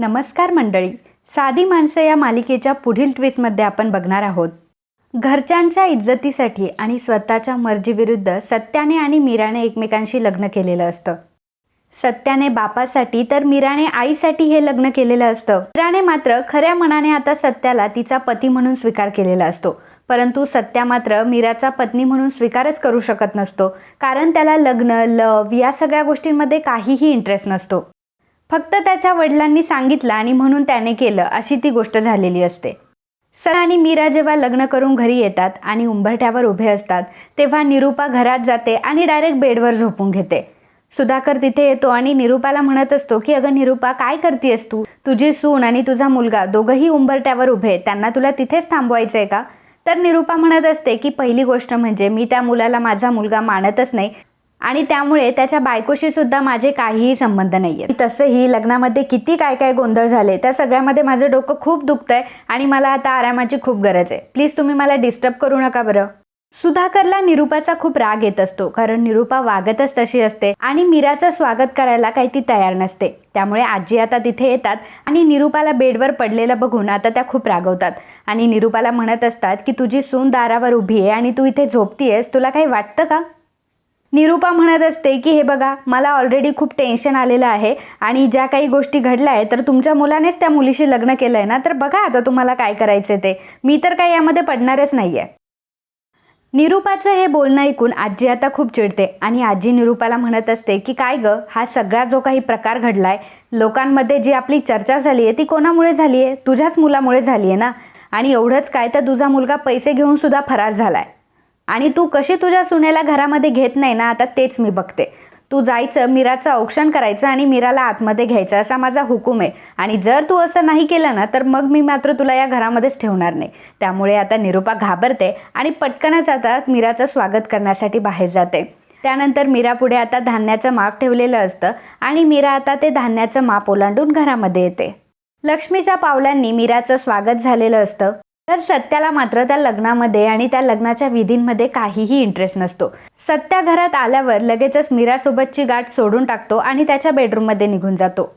नमस्कार मंडळी. साधी माणसं या मालिकेच्या पुढील ट्विस्टमध्ये आपण बघणार आहोत. घरच्यांच्या इज्जतीसाठी आणि स्वतःच्या मर्जीविरुद्ध सत्याने आणि मीराने एकमेकांशी लग्न केलेलं असतं. सत्याने बापासाठी तर मीराने आईसाठी हे लग्न केलेलं असतं. मीराने मात्र खऱ्या मनाने आता सत्याला तिचा पती म्हणून स्वीकार केलेला असतो. परंतु सत्या मात्र मीराचा पत्नी म्हणून स्वीकारच करू शकत नसतो. कारण त्याला लग्न लव या सगळ्या गोष्टींमध्ये काहीही इंटरेस्ट नसतो. फक्त त्याच्या वडिलांनी सांगितलं आणि म्हणून त्याने केलं अशी ती गोष्ट झालेली असते. सर आणि मीरा जेव्हा लग्न करून घरी येतात आणि उंबरठ्यावर उभे असतात तेव्हा निरूपा घरात जाते आणि डायरेक्ट बेडवर झोपून घेते. सुधाकर तिथे येतो आणि निरूपाला म्हणत असतो की अगं निरूपा काय करतेस तू? तुझी सून आणि तुझा मुलगा दोघंही उंबरट्यावर उभे आहेत. त्यांना तुला तिथेच थांबवायचं आहे का? तर निरूपा म्हणत असते की पहिली गोष्ट म्हणजे मी त्या मुलाला माझा मुलगा मानतच नाही आणि त्यामुळे त्याच्या बायकोशी सुद्धा माझे काहीही संबंध नाही आहे तसंही लग्नामध्ये किती काय काय गोंधळ झाले त्या सगळ्यामध्ये माझं डोकं खूप दुखतंय आणि मला आता आरामाची खूप गरज आहे. प्लीज तुम्ही मला डिस्टर्ब करू नका बरं. सुधाकरला निरूपाचा खूप राग येत असतो कारण निरूपा वागतच तशी असते आणि मीराचं स्वागत करायला काही ती तयार नसते. त्यामुळे आजी आता तिथे येतात आणि निरूपाला बेडवर पडलेलं बघून आता त्या खूप रागवतात. आणि निरूपाला म्हणत असतात की तुझी सून दारावर उभी आहे आणि तू इथे झोपतीयस तुला काही वाटतं का? निरूपा म्हणत असते की हे बघा मला ऑलरेडी खूप टेन्शन आलेलं आहे आणि ज्या काही गोष्टी घडल्या आहे तर तुमच्या मुलानेच त्या मुलीशी लग्न केलं आहे ना? तर बघा आता तुम्हाला काय करायचं ते. मी तर काही यामध्ये पडणारच नाही आहे निरूपाचं हे बोलणं ऐकून आजी आता खूप चिडते आणि आजी निरूपाला म्हणत असते की काय ग हा सगळा जो काही प्रकार घडला आहे लोकांमध्ये जी आपली चर्चा झाली आहे ती कोणामुळे झाली आहे तुझ्याच मुलामुळे झाली आहे ना? आणि एवढंच काय तर तुझा मुलगा पैसे घेऊन सुद्धा फरार झालाय. आणि तू कशी तुझ्या सुनेला घरामध्ये घेत नाही ना आता तेच मी बघते. तू जायचं मीराचं औक्षण करायचं आणि मीराला आतमध्ये घ्यायचं असा माझा हुकूम आहे. आणि जर तू असं नाही केलं ना तर मग मी मात्र तुला या घरामध्येच ठेवणार नाही. त्यामुळे आता निरूपा घाबरते आणि पटकनच आता मीराचं स्वागत करण्यासाठी बाहेर जाते. त्यानंतर मीरा पुढे आता धान्याचं माप ठेवलेलं असतं आणि मीरा आता ते धान्याचं माप ओलांडून घरामध्ये येते. लक्ष्मीच्या पावलांनी मीराचं स्वागत झालेलं असतं. तर सत्याला मात्र त्या लग्नामध्ये आणि त्या लग्नाच्या विधींमध्ये काहीही इंटरेस्ट नसतो. सत्या घरात आल्यावर लगेचच मीरासोबतची गाठ सोडून टाकतो आणि त्याच्या बेडरूममध्ये निघून जातो.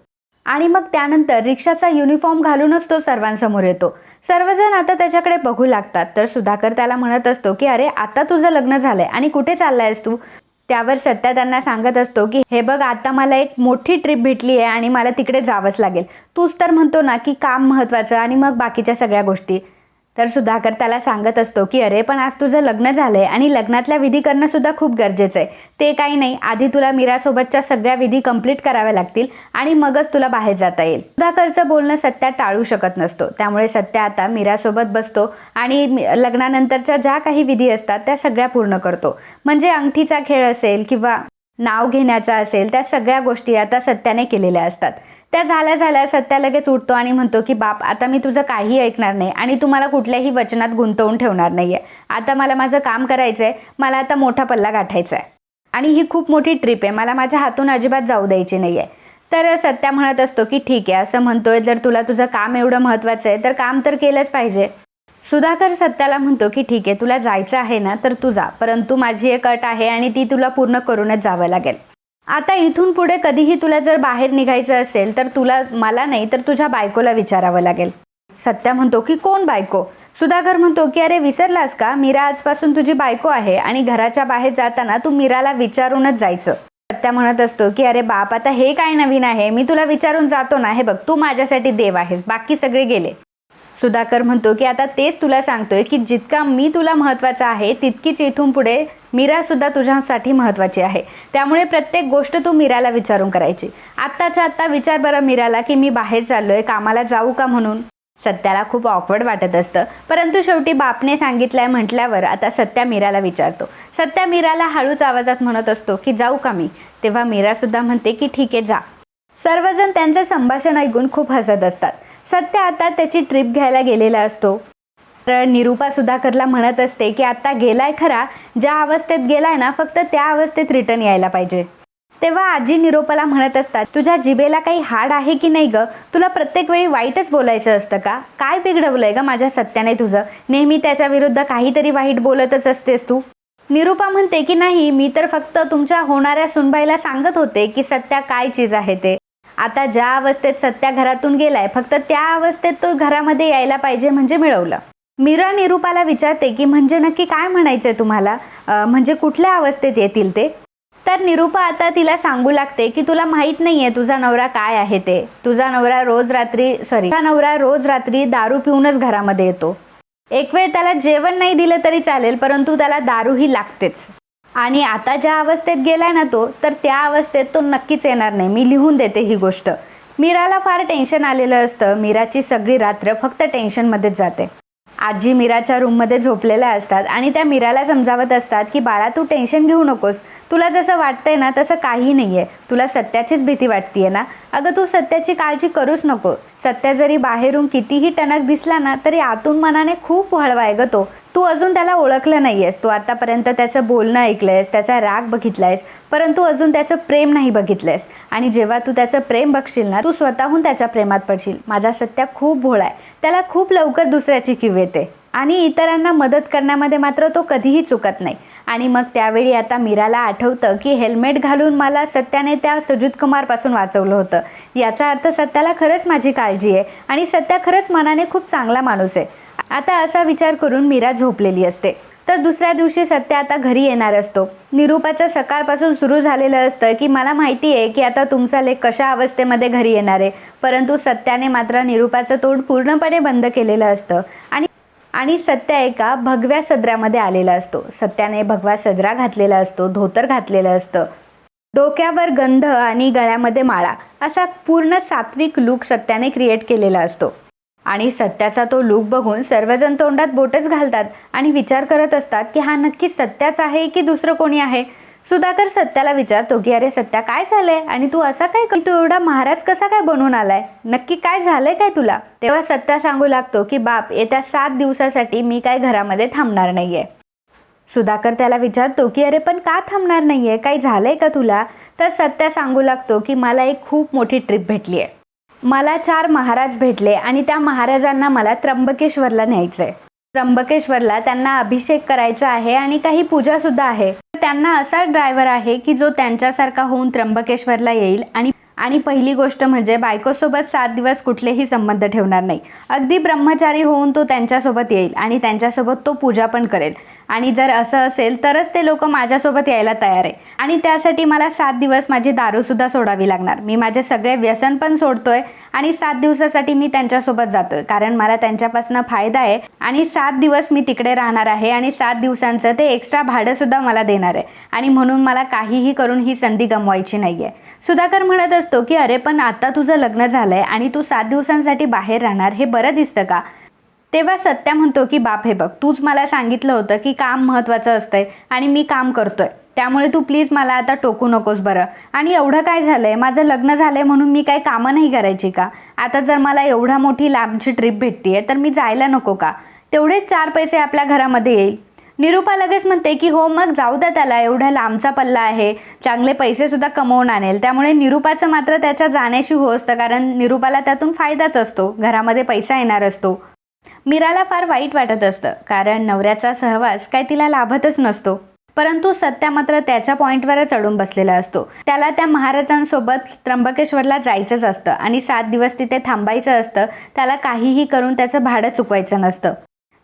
आणि मग त्यानंतर रिक्षाचा युनिफॉर्म घालूनच तो सर्वांसमोर येतो. सर्वजण आता त्याच्याकडे बघू लागतात. तर सुधाकर त्याला म्हणत असतो की अरे आता तुझं लग्न झालंय आणि कुठे चाललायस तू? त्यावर सत्या त्यांना सांगत असतो की हे बघ आता मला एक मोठी ट्रिप भेटली आहे आणि मला तिकडे जावंच लागेल. तूच तर म्हणतो ना की काम महत्त्वाचं आणि मग बाकीच्या सगळ्या गोष्टी. तर सुधाकर त्याला सांगत असतो की अरे पण आज तुझं लग्न झालंय आणि लग्नातल्या विधी करणं सुद्धा खूप गरजेचं आहे. ते काही नाही. आधी तुला मीरासोबतच्या सगळ्या विधी कंप्लीट कराव्या लागतील आणि मगच तुला बाहेर जाता येईल. सुधाकरचं बोलणं सत्या टाळू शकत नसतो. त्यामुळे सत्या आता मीरासोबत बसतो आणि लग्नानंतरच्या ज्या काही विधी असतात त्या सगळ्या पूर्ण करतो. म्हणजे अंगठीचा खेळ असेल किंवा नाव घेण्याचा असेल त्या सगळ्या गोष्टी आता सत्याने केलेल्या असतात. त्या झाल्या झाल्या सत्या लगेच उठतो आणि म्हणतो की बाप आता मी तुझं काही ऐकणार नाही आणि तुम्हाला कुठल्याही वचनात गुंतवून ठेवणार नाही आहे आता मला माझं काम करायचं आहे मला आता मोठा पल्ला गाठायचा आहे आणि ही खूप मोठी ट्रिप आहे मला माझ्या हातून अजिबात जाऊ द्यायची नाही आहे तर सत्या म्हणत असतो की ठीक आहे असं म्हणतोय जर तुला तुझं काम एवढं महत्त्वाचं आहे तर काम तर केलंच पाहिजे. सुधाकर सत्याला म्हणतो की ठीक आहे तुला जायचं आहे ना तर तू जा. परंतु माझी एक अट आहे आणि ती तुला पूर्ण करूनच जावं लागेल. आता इथून पुढे कधीही तुला जर बाहेर निघायचं असेल तर तुला मला नाही तर तुझ्या बायकोला विचारावं लागेल. सत्या म्हणतो की कोण बायको? सुधाकर म्हणतो की अरे विसरलास का? मीरा आजपासून तुझी बायको आहे आणि घराच्या बाहेर जाताना तू मीराला विचारूनच जायचं. सत्या म्हणत असतो की अरे बाप आता हे काय नवीन आहे? मी तुला विचारून जातो ना. हे बघ तू माझ्यासाठी देव आहेस. बाकी सगळे गेले. सुधाकर म्हणतो की आता तेच तुला सांगतोय की जितका मी तुला महत्त्वाचा आहे तितकीच इथून पुढे मीरा सुद्धा तुझ्यासाठी महत्त्वाची आहे. त्यामुळे प्रत्येक गोष्ट तू मीराला विचारून करायची. आत्ताच्या आत्ता विचार बरं मीराला की मी बाहेर चाललोय कामाला जाऊ का म्हणून? सत्याला खूप ऑकवर्ड वाटत असतं. परंतु शेवटी बापने सांगितलंय म्हटल्यावर आता सत्या मीराला विचारतो. सत्या मीराला हळूच आवाजात म्हणत असतो की जाऊ का मी? तेव्हा मीरा सुद्धा म्हणते की ठीक आहे जा. सर्वजण त्यांचं संभाषण ऐकून खूप हसत असतात. सत्य आता त्याची ट्रिप घ्यायला गेलेला असतो. तर निरूपा सुधाकरला म्हणत असते की आता गेलाय खरा. ज्या अवस्थेत गेलाय ना फक्त त्या अवस्थेत रिटर्न यायला पाहिजे. तेव्हा आजी निरोपाला म्हणत असतात तुझ्या जिभेला काही हाड आहे की नाही ग? तुला प्रत्येक वेळी वाईटच बोलायचं असतं का? काय बिघडवलंय ग माझ्या सत्याने तुझं? नेहमी त्याच्या विरुद्ध काहीतरी वाईट बोलतच असतेस तू. निरूपा म्हणते की नाही मी तर फक्त तुमच्या होणाऱ्या सुनबाईला सांगत होते की सत्या काय चीज आहे ते. आता ज्या अवस्थेत सत्या घरातून गेलाय फक्त त्या अवस्थेत तो घरामध्ये यायला पाहिजे म्हणजे मिळवलं. मीरा निरूपाला विचारते की म्हणजे नक्की काय म्हणायचंय तुम्हाला? म्हणजे कुठल्या अवस्थेत येतील ते? तर निरूपा आता तिला सांगू लागते की तुला माहीत नाहीये तुझा नवरा काय आहे ते. तुझा नवरा रोज रात्री सॉरी तुझा नवरा रोज रात्री दारू पिऊनच घरामध्ये येतो. एक वेळ त्याला जेवण नाही दिलं तरी चालेल परंतु त्याला दारूही लागतेच. आणि आता ज्या अवस्थेत गेलाय ना तो तर त्या अवस्थेत तो नक्कीच येणार नाही. मी लिहून देते ही गोष्ट. मीराला फार टेन्शन आलेलं असतं. मीराची सगळी रात्र फक्त टेन्शनमध्येच जाते. आजी मीराच्या रूममध्ये झोपलेल्या असतात आणि त्या मीराला समजावत असतात की बाळा तू टेन्शन घेऊ नकोस. तुला जसं वाटतंय ना तसं काही नाही आहे तुला सत्याचीच भीती वाटतीये ना. अगं तू सत्याची काळजी करूच नको. सत्या जरी बाहेरून कितीही टणक दिसला ना तरी आतून मनाने खूप हळवा आहे ग तो. तू अजून त्याला ओळखलं नाहीयेस. तू आतापर्यंत त्याचं बोलणं ऐकलंयस त्याचा राग बघितला आहेस परंतु अजून त्याचं प्रेम नाही बघितलंयस. आणि जेव्हा तू त्याचं प्रेम बघशील ना तू स्वतःहून त्याच्या प्रेमात पडशील. माझा सत्या खूप भोळा आहे. त्याला खूप लवकर दुसऱ्याची किव येते. आणि इतरांना मदत करण्यामध्ये मात्र तो कधीही चुकत नाही. आणि मग त्यावेळी आता मीराला आठवतं की हेल्मेट घालून मला सत्याने त्या सुजित कुमारपासून वाचवलं होतं. याचा अर्थ सत्याला खरंच माझी काळजी आहे. आणि सत्या खरंच मनाने खूप चांगला माणूस आहे. आता असा विचार करून मीरा झोपलेली असते. तर दुसऱ्या दिवशी सत्य आता घरी येणार असतो. निरूपाचं सकाळपासून सुरू झालेलं असतं की मला माहिती आहे की आता तुमचा लेख कशा अवस्थेमध्ये घरी येणार आहे. परंतु सत्याने मात्र निरूपाचं तोंड पूर्णपणे बंद केलेलं असतं. आणि आणि सत्या एका भगव्या सदरामध्ये आलेला असतो. सत्याने भगवा सदरा घातलेला असतो धोतर घातलेलं असतं. डोक्यावर गंध आणि गळ्यामध्ये माळा असा पूर्ण सात्विक लूक सत्याने क्रिएट केलेला असतो. आणि सत्याचा तो लूक बघून सर्वजण तोंडात बोटच घालतात आणि विचार करत असतात की हा नक्की सत्याच आहे की दुसरं कोणी आहे? सुधाकर सत्याला विचारतो की अरे सत्या काय झालंय? आणि तू असा काय कर- तू एवढा महाराज कसा काय बनून आलाय? नक्की काय झालंय काय तुला? तेव्हा सत्या सांगू लागतो की बाप येत्या सात दिवसासाठी मी काय घरामध्ये थांबणार नाहीये. सुधाकर त्याला विचारतो की अरे पण का थांबणार नाहीये? काही झालंय का तुला? तर सत्या सांगू लागतो की मला एक खूप मोठी ट्रिप भेटली आहे मला चार महाराज भेटले आणि त्या महाराजांना मला त्र्यंबकेश्वरला न्यायचंय. त्र्यंबकेश्वरला त्यांना अभिषेक करायचा आहे आणि काही पूजा सुद्धा आहे. त्यांना असाच ड्रायव्हर आहे की जो त्यांच्यासारखा होऊन त्र्यंबकेश्वरला येईल आणि आणि पहिली गोष्ट म्हणजे बायकोसोबत सात दिवस कुठलेही संबंध ठेवणार नाही. अगदी ब्रह्मचारी होऊन तो त्यांच्यासोबत येईल आणि त्यांच्यासोबत तो पूजा पण करेल. आणि जर असं असेल तरच ते लोक माझ्यासोबत यायला तयार आहे. आणि त्यासाठी मला सात दिवस माझी दारूसुद्धा सोडावी लागणार. मी माझे सगळे व्यसन पण सोडतोय आणि सात दिवसासाठी मी त्यांच्यासोबत जातोय. कारण मला त्यांच्यापासून फायदा आहे आणि सात दिवस मी तिकडे राहणार आहे आणि सात दिवसांचं ते एक्स्ट्रा भाडंसुद्धा मला देणार आहे. आणि म्हणून मला काहीही करून ही संधी गमवायची नाही आहे सुधाकर म्हणत असतो की अरे पण आता तुझं लग्न झालंय आणि तू सात दिवसांसाठी बाहेर राहणार हे बरं दिसतं का? तेव्हा सत्या म्हणतो की बाप हे बघ तूच मला सांगितलं होतं की काम महत्त्वाचं असतंय आणि मी काम करतोय. त्यामुळे तू प्लीज मला आता टोकू नकोस बरं. आणि एवढं काय झालं आहे माझं लग्न झालं आहे म्हणून मी काही कामं नाही करायची का? आता जर मला एवढा मोठी लांबची ट्रिप भेटतीये तर मी जायला नको का? तेवढेच चार पैसे आपल्या घरामध्ये येईल. निरूपा लगेच म्हणते की हो मग जाऊ द्या त्याला. एवढा लांबचा पल्ला आहे. चांगले पैसेसुद्धा कमवून आणेल. त्यामुळे निरूपाचं मात्र त्याच्या जाण्याशी हो असतं कारण निरूपाला त्यातून फायदाच असतो. घरामध्ये पैसा येणार असतो. मीराला फार वाईट वाटत असतं कारण नवऱ्याचा सहवास काय तिला लाभतच नसतो. परंतु सत्या मात्र त्याच्या पॉईंटवरच अडून बसलेला असतो. त्याला त्या महाराजांसोबत त्र्यंबकेश्वरला जायचंच असतं आणि सात दिवस तिथे थांबायचं असतं त्याला काहीही करून त्याचं भाडं चुकवायचं नसतं.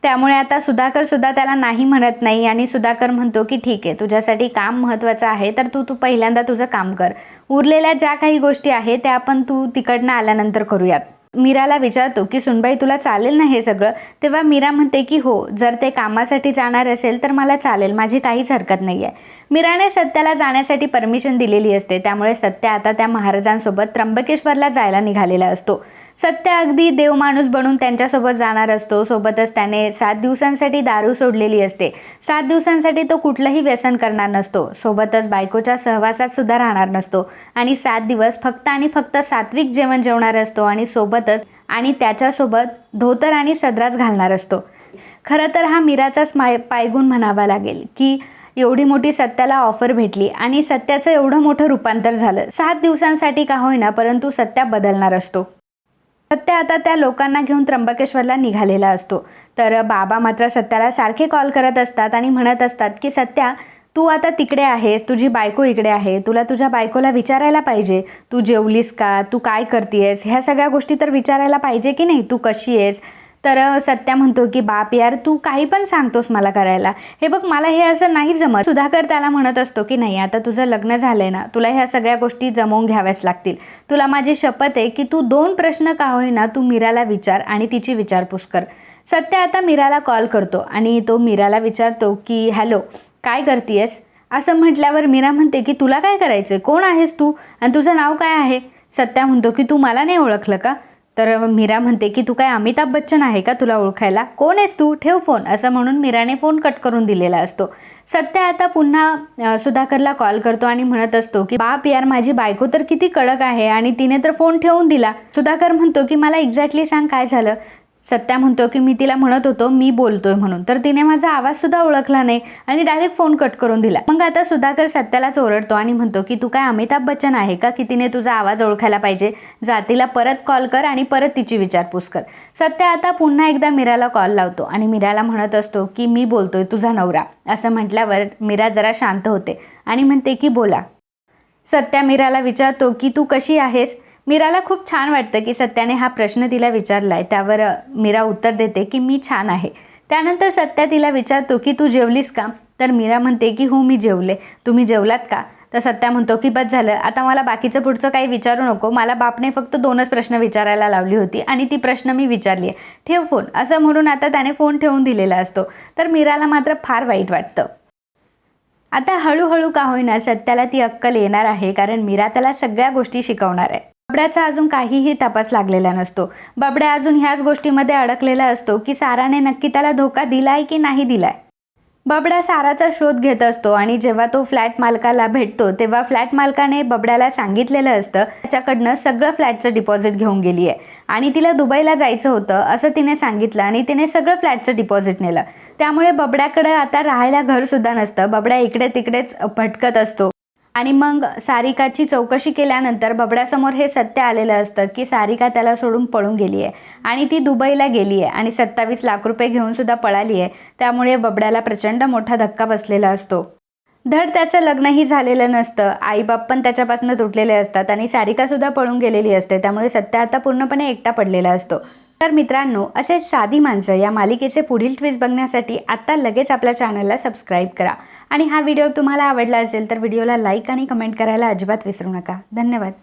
त्यामुळे आता सुधाकर सुद्धा त्याला नाही म्हणत नाही आणि सुधाकर म्हणतो की ठीक आहे तुझ्यासाठी काम महत्त्वाचं आहे तर तू तू पहिल्यांदा तुझं काम कर. उरलेल्या ज्या काही गोष्टी आहेत त्या आपण तू तिकडनं आल्यानंतर करूयात. मीराला विचारतो की सुनबाई तुला चालेल ना हे सगळं? तेव्हा मीरा म्हणते की हो जर ते कामासाठी जाणार असेल तर मला चालेल माझी काहीच हरकत नाही आहे मीराने सत्याला जाण्यासाठी परमिशन दिलेली असते त्यामुळे सत्य आता त्या महाराजांसोबत त्र्यंबकेश्वरला जायला निघालेला असतो. सत्य अगदी देव माणूस बनून त्यांच्यासोबत जाणार असतो. सोबतच त्याने सात दिवसांसाठी दारू सोडलेली असते. सात दिवसांसाठी तो कुठलंही व्यसन करणार नसतो. सोबतच बायकोच्या सहवासात सुद्धा राहणार नसतो. आणि सात दिवस फक्त आणि फक्त सात्विक जेवण जेवणार असतो आणि सोबतच आणि त्याच्यासोबत धोतर आणि सदराच घालणार असतो. खरं तर हा मीराचाच माय पायगुण म्हणावा लागेल की एवढी मोठी सत्याला ऑफर भेटली आणि सत्याचं एवढं मोठं रूपांतर झालं. सात दिवसांसाठी का होईना परंतु सत्या बदलणार असतो. सत्या आता त्या लोकांना घेऊन त्र्यंबकेश्वरला निघालेला असतो. तर बाबा मात्र सत्याला सारखे कॉल करत असतात आणि म्हणत असतात की सत्या तू आता तिकडे आहेस तुझी बायको इकडे आहे तुला तुझ्या बायकोला विचारायला पाहिजे. तू जेवलीस का? तू काय करतेयस? ह्या सगळ्या गोष्टी तर विचारायला पाहिजे की नाही? तू कशी आहेस? तर सत्या म्हणतो की बाप यार तू काही पण सांगतोस मला करायला. हे बघ मला हे असं नाही जमत. सुधाकर त्याला म्हणत असतो की नाही आता तुझं लग्न झालंय ना तुला ह्या सगळ्या गोष्टी जमवून घ्याव्याच लागतील. तुला माझी शपथ आहे की तू दोन प्रश्न का होईना तू मीराला विचार आणि तिची विचारपूस कर. सत्या आता मीराला कॉल करतो आणि तो मीराला विचारतो की हॅलो काय करतीयस? असं म्हटल्यावर मीरा म्हणते की तुला काय करायचं कोण आहेस तू? आणि तुझं नाव काय आहे? सत्या म्हणतो की तू मला नाही ओळखलं का? तर मीरा म्हणते की तू काय अमिताभ बच्चन आहे का तुला ओळखायला? कोण आहेस तू? ठेव फोन असं म्हणून मीराने फोन कट करून दिलेला असतो. सत्य आता पुन्हा सुधाकरला कॉल करतो आणि म्हणत असतो की बाप यार माझी बायको तर किती कडक आहे आणि तिने तर फोन ठेवून दिला. सुधाकर म्हणतो की मला एक्झॅक्टली सांग काय झालं? सत्या म्हणतो की मी तिला म्हणत होतो मी बोलतोय म्हणून. तर तिने माझा आवाज सुद्धा ओळखला नाही आणि डायरेक्ट फोन कट करून दिला. मग आता सुधाकर सत्यालाच ओरडतो आणि म्हणतो की तू काय अमिताभ बच्चन आहे का की तिने तुझा आवाज ओळखायला पाहिजे? जा तिला परत कॉल कर आणि परत तिची विचारपूस कर. सत्य आता पुन्हा एकदा मीराला कॉल लावतो आणि मीराला म्हणत असतो की मी बोलतोय तुझा नवरा. असं म्हटल्यावर मीरा जरा शांत होते आणि म्हणते की बोला. सत्या मीराला विचारतो की तू कशी आहेस? मीराला खूप छान वाटतं की सत्याने हा प्रश्न तिला विचारलाय. त्यावर मीरा उत्तर देते की मी छान आहे. त्यानंतर सत्या तिला विचारतो की तू जेवलीस का? तर मीरा म्हणते की हो मी जेवले. तुम्ही जेवलात का? तर सत्या म्हणतो की बस झालं. आता मला बाकीचं पुढचं काही विचारू नको. मला बापने फक्त दोनच प्रश्न विचारायला लावली होती आणि ती प्रश्न मी विचारली आहे ठेव फोन. असं म्हणून आता त्याने फोन ठेवून दिलेला असतो. तर मीराला मात्र फार वाईट वाटतं. आता हळूहळू का होईना सत्याला ती अक्कल येणार आहे कारण मीरा त्याला सगळ्या गोष्टी शिकवणार आहे. बबड्याचा अजून काहीही तपास लागलेला नसतो. बबड्या अजून ह्याच गोष्टीमध्ये अडकलेला असतो की साराने नक्की त्याला धोका दिलाय की नाही दिलाय? बबड्या साराचा शोध घेत असतो आणि जेव्हा तो फ्लॅट मालकाला भेटतो तेव्हा फ्लॅट मालकाने बबड्याला सांगितलेलं असतं त्याच्याकडनं सगळं फ्लॅटचं डिपॉझिट घेऊन गेली आहे आणि तिला दुबईला जायचं होतं असं तिने सांगितलं आणि तिने सगळं फ्लॅटचं डिपॉझिट नेलं. त्यामुळे बबड्याकडे आता राहायला घरसुद्धा नसतं. बबड्या इकडे तिकडेच भटकत असतो. आणि मग सारिकाची चौकशी केल्यानंतर बबड्यासमोर हे सत्य आलेलं असतं की सारिका त्याला सोडून पळून गेली आहे आणि ती दुबईला गेली आहे आणि सत्तावीस लाख रुपये घेऊन सुद्धा पळाली आहे त्यामुळे बबड्याला प्रचंड मोठा धक्का बसलेला असतो. धड त्याचं लग्नही झालेलं नसतं. आईबाप पण त्याच्यापासून तुटलेले असतात आणि सारिकासुद्धा पळून गेलेली असते. त्यामुळे सत्य आता पूर्णपणे एकटा पडलेला असतो. तर मित्रांनो असे साधी माणसं या मालिकेचे पुढील ट्विस्ट बघण्यासाठी आत्ता लगेच आपल्या चॅनलला सबस्क्राईब करा. आणि हा व्हिडिओ तुम्हाला आवडला असेल तर व्हिडिओला लाईक आणि कमेंट करायला अजिबात विसरू नका. धन्यवाद.